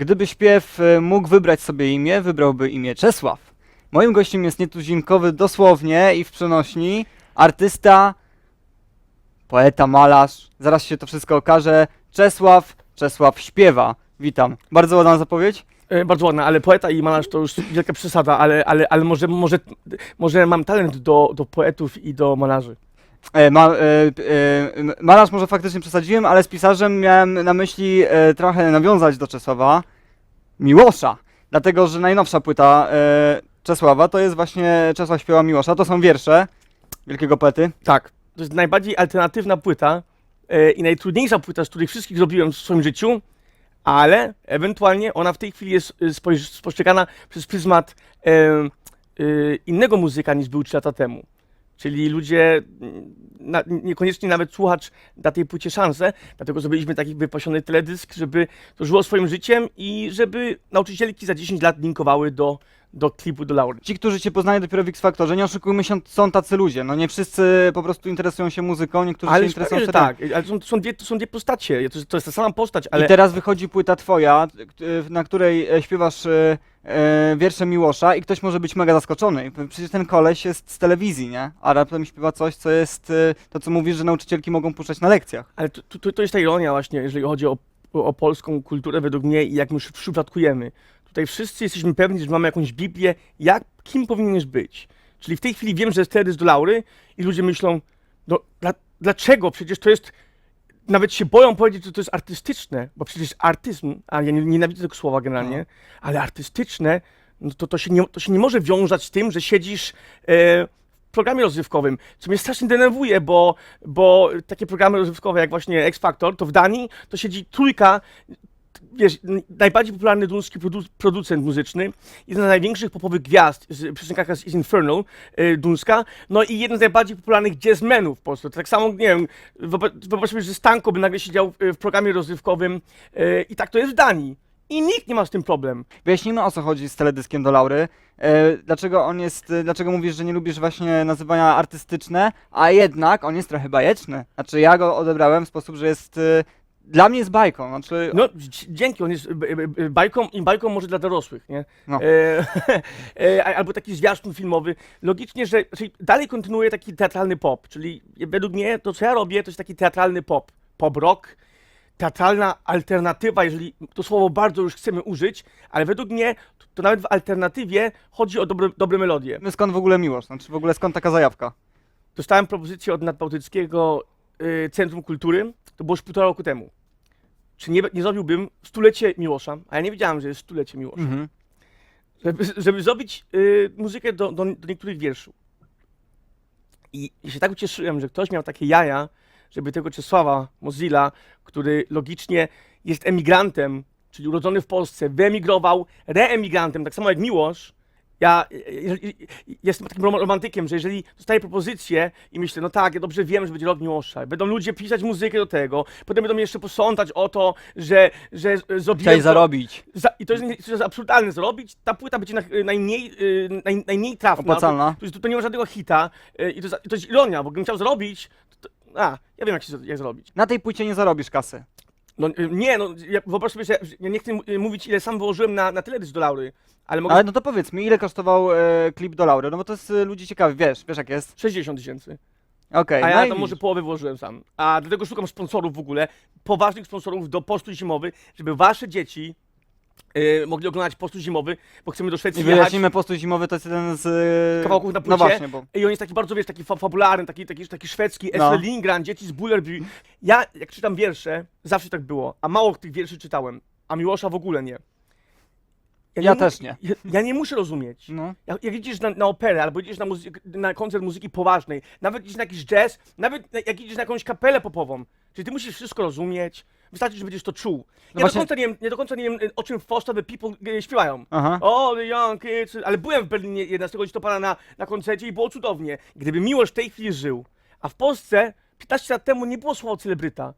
Gdyby śpiew e, mógł wybrać sobie imię, wybrałby imię Czesław. Moim gościem jest nietuzinkowy dosłownie i w przenośni artysta, poeta, malarz. Zaraz się to wszystko okaże. Czesław, Czesław śpiewa. Witam. Bardzo ładna zapowiedź. E, Bardzo ładna, ale poeta i malarz to już wielka przesada, ale, ale, ale może, może, może mam talent do, do poetów i do malarzy. E, ma, e, e, malarz może faktycznie przesadziłem, ale z pisarzem miałem na myśli e, trochę nawiązać do Czesława Miłosza. Dlatego, że najnowsza płyta e, Czesława to jest właśnie Czesław śpiewa Miłosza. To są wiersze wielkiego poety. Tak, to jest najbardziej alternatywna płyta e, i najtrudniejsza płyta, z których wszystkich zrobiłem w swoim życiu, ale ewentualnie ona w tej chwili jest e, spostrzegana przez pryzmat e, e, innego muzyka niż był 3 lata temu. Czyli ludzie, na, niekoniecznie nawet słuchacz da tej płycie szansę, dlatego zrobiliśmy taki wypasiony teledysk, żeby to żyło swoim życiem i żeby nauczycielki za 10 lat linkowały do, do klipu do Laury. Ci, którzy cię poznali dopiero w X Factorze, nie oszukujmy się, są tacy ludzie. No nie wszyscy po prostu interesują się muzyką, niektórzy się interesują że serialem. tak, ale to są, są dwie, to są dwie postacie, to jest, to jest ta sama postać, ale... I teraz wychodzi płyta twoja, na której e, śpiewasz e, wiersze Miłosza i ktoś może być mega zaskoczony. Przecież ten koleś jest z telewizji, nie? A raptem śpiewa coś, co jest e, to, co mówisz, że nauczycielki mogą puszczać na lekcjach. Ale to, to, to jest ta ironia właśnie, jeżeli chodzi o, o, polską kulturę według mnie i jak my przypadkujemy. Tutaj wszyscy jesteśmy pewni, że mamy jakąś Biblię, jak, kim powinieneś być. Czyli w tej chwili wiem, że jest teledysk do Laury i ludzie myślą, no dla, dlaczego? Przecież to jest, nawet się boją powiedzieć, że to jest artystyczne, bo przecież artyzm, a ja nie, nienawidzę tego słowa generalnie, No. ale artystyczne, no to, to, się nie, to się nie może wiązać z tym, że siedzisz e, w programie rozrywkowym, co mnie strasznie denerwuje, bo, bo takie programy rozrywkowe jak właśnie X Factor, to w Danii to siedzi trójka, wiesz, najbardziej popularny duński produ producent muzyczny, jeden z największych popowych gwiazd, z- piosenkarka z Infernal, e, duńska, no i jeden z najbardziej popularnych jazzmenów w Polsce. Tak samo, nie wiem, wyob- wyobraź sobie, że Stanko by nagle siedział w, w programie rozrywkowym e, i tak to jest w Danii. I nikt nie ma z tym problem. Wyjaśnijmy o co chodzi z teledyskiem do Laury. E, dlaczego on jest, e, dlaczego mówisz, że nie lubisz właśnie nazywania artystyczne, a jednak on jest trochę bajeczny. Znaczy ja go odebrałem w sposób, że jest, e, dla mnie jest bajką. Znaczy, No, dzi- dzięki, on jest b- b- b- bajką i bajką może dla dorosłych, nie? No. E, e, a- albo taki zwiastun filmowy. Logicznie, że czyli dalej kontynuuje taki teatralny pop, czyli według mnie to, co ja robię, to jest taki teatralny pop. Pop rock, teatralna alternatywa, jeżeli to słowo bardzo już chcemy użyć, ale według mnie to, to nawet w alternatywie chodzi o dobre, dobre melodie. my skąd w ogóle miłość? Znaczy w ogóle skąd taka zajawka? Dostałem propozycję od Nadbałtyckiego y, Centrum Kultury, to było już półtora roku temu. Czy nie, nie zrobiłbym stulecie Miłosza, a ja nie wiedziałem, że jest stulecie Miłosza, Mhm. żeby, żeby zrobić y, muzykę do, do, do niektórych wierszów. I, I się tak ucieszyłem, że ktoś miał takie jaja, żeby tego Czesława Mozilla, który logicznie jest emigrantem, czyli urodzony w Polsce, wyemigrował, reemigrantem, tak samo jak Miłosz, ja, ja, ja jestem takim rom- romantykiem, że jeżeli dostaję propozycję i myślę, no tak, ja dobrze wiem, że będzie rok Miłosza, będą ludzie pisać muzykę do tego, potem będą mnie jeszcze posądzać o to, że, że zrobiłem... Chciałeś zarobić. za, I to jest, to jest absurdalne zrobić. Ta płyta będzie na, najmniej, naj, najmniej trafna. Opłacalna. To, to, to nie ma żadnego hita. I to, jest- to jest ironia, bo gdybym chciał zrobić. To, a, ja wiem, jak się jak zrobić. Na tej płycie nie zarobisz kasy. No, y, nie, no, ja, wyobraź sobie, że ja nie chcę y, mówić, ile sam wyłożyłem na, na teledysk do Laury, ale mogę. Ale no to powiedz mi, ile kosztował e, klip do Laury? No bo to jest e, ludzi ciekawi, wiesz, wiesz jak jest. 60 tysięcy. Okej, A no ja i to może widzisz. połowę włożyłem sam. A dlatego szukam sponsorów w ogóle, poważnych sponsorów do postu zimowy, żeby wasze dzieci y, mogli oglądać postu zimowy, bo chcemy do I Szwecji jechać. wyjaśnimy, postój zimowy to jest jeden z... e, Kawałków na No płycie. właśnie, bo... I on jest taki bardzo, wiesz, taki fa fabularny, taki, taki, taki szwedzki, No. no. Lindgren, dzieci z Bullerby. Ja, jak czytam wiersze, zawsze tak było, a mało tych wierszy czytałem, a Miłosza w ogóle nie. Ja mu- też nie. Ja, ja nie muszę rozumieć. No. Jak, jak idziesz na, na operę, albo idziesz na, muzy- na koncert muzyki poważnej, nawet idziesz na jakiś jazz, nawet na, jak idziesz na jakąś kapelę popową, czyli ty musisz wszystko rozumieć, wystarczy, że będziesz to czuł. Ja właśnie- do końca nie wiem, nie do końca nie wiem, o czym Foster the People e, śpiewają. Aha. O, the young kids, ale byłem w Berlinie 11 listopada na, na koncercie i było cudownie. Gdyby Miłosz w tej chwili żył, a w Polsce 15 lat temu nie było słowa celebryta.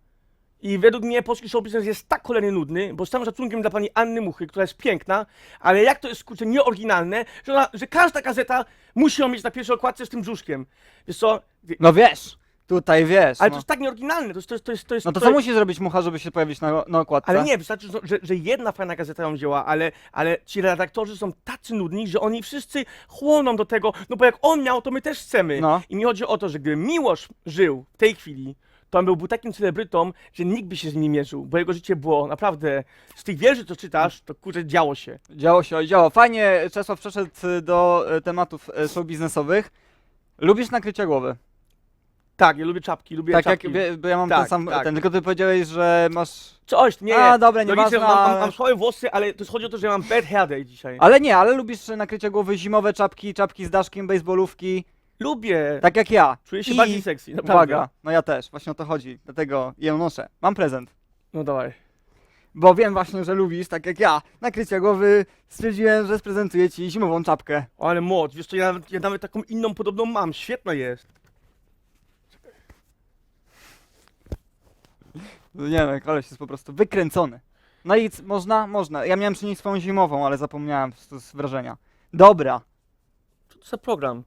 I według mnie polski show business jest tak cholernie nudny, bo z całym szacunkiem dla pani Anny Muchy, która jest piękna, ale jak to jest kurczę nieoryginalne, że, ona, że każda gazeta musi ją mieć na pierwszej okładce z tym brzuszkiem. Wiesz co, No wiesz, Tutaj wiesz. Ale no. to jest tak nieoryginalne, to jest, to jest, to jest, to jest no to co musi zrobić mucha, żeby się pojawić na, na okładce? Ale nie, wystarczy, że, że, że jedna fajna gazeta ją wzięła, ale, ale ci redaktorzy są tacy nudni, że oni wszyscy chłoną do tego, no bo jak on miał, to my też chcemy. No. I mi chodzi o to, że gdyby Miłosz żył w tej chwili, to on byłby takim celebrytą, że nikt by się z nim nie mierzył, bo jego życie było naprawdę, z tych wierszy, co czytasz, to kurczę, działo się. Działo się, oj, działo. Fajnie Czesław przeszedł y, do y, tematów y, show biznesowych. Lubisz nakrycia głowy? Tak, ja lubię czapki, lubię tak czapki. wie- bo ja mam Tak, ten sam, tak. ten, tylko ty powiedziałeś, że masz... Coś, nie, A, dobra, Logicznie, nieważne, mam, mam, ale- mam swoje włosy, ale to chodzi o to, że ja mam bad hair day dzisiaj. Ale nie, ale lubisz nakrycia głowy, zimowe czapki, czapki z daszkiem, baseballówki, Lubię, tak jak ja. czuję się I- bardziej sexy, naprawdę. Uwaga, no ja też, właśnie o to chodzi, dlatego ją noszę. Mam prezent. No dawaj. Bo wiem właśnie, że lubisz, tak jak ja, nakrycia głowy, stwierdziłem, że sprezentuję ci zimową czapkę. O, ale moc, wiesz co, ja nawet, ja nawet taką inną podobną mam, świetna jest. No Nie wiem, koleś jest po prostu wykręcony. No i c- można? Można. Ja miałem przynieść swoją zimową, ale zapomniałem po prostu z wrażenia. Dobra. Co to za program?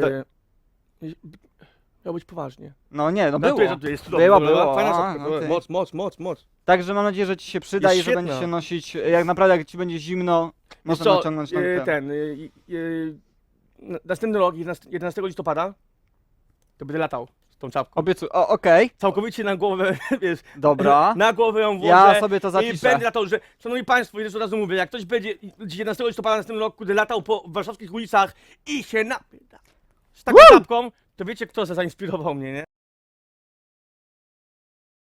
Tak. E, miał być poważnie. No nie, no Żartuję, było. żartuję, jest Było, było, Fajna a, szopka, okej. moc, moc, moc, moc. Także mam nadzieję, że ci się przyda Jest i że będzie świetna. się nosić, jak naprawdę jak ci będzie zimno, Wiesz można co, naciągnąć na e, ten. ten, e, na- następny rok, 11, 11 listopada, to będę latał z tą czapką. Obiecuję. O, okej, Całkowicie na głowę, wiesz, dobra. na głowę ją włożę. Ja sobie to I zapiszę. będę latał, że, szanowni państwo, jeszcze od razu mówię, jak ktoś będzie 11 listopada następnym roku, kiedy latał po warszawskich ulicach i się napyta z taką czapką, to wiecie, kto zainspirował mnie, nie?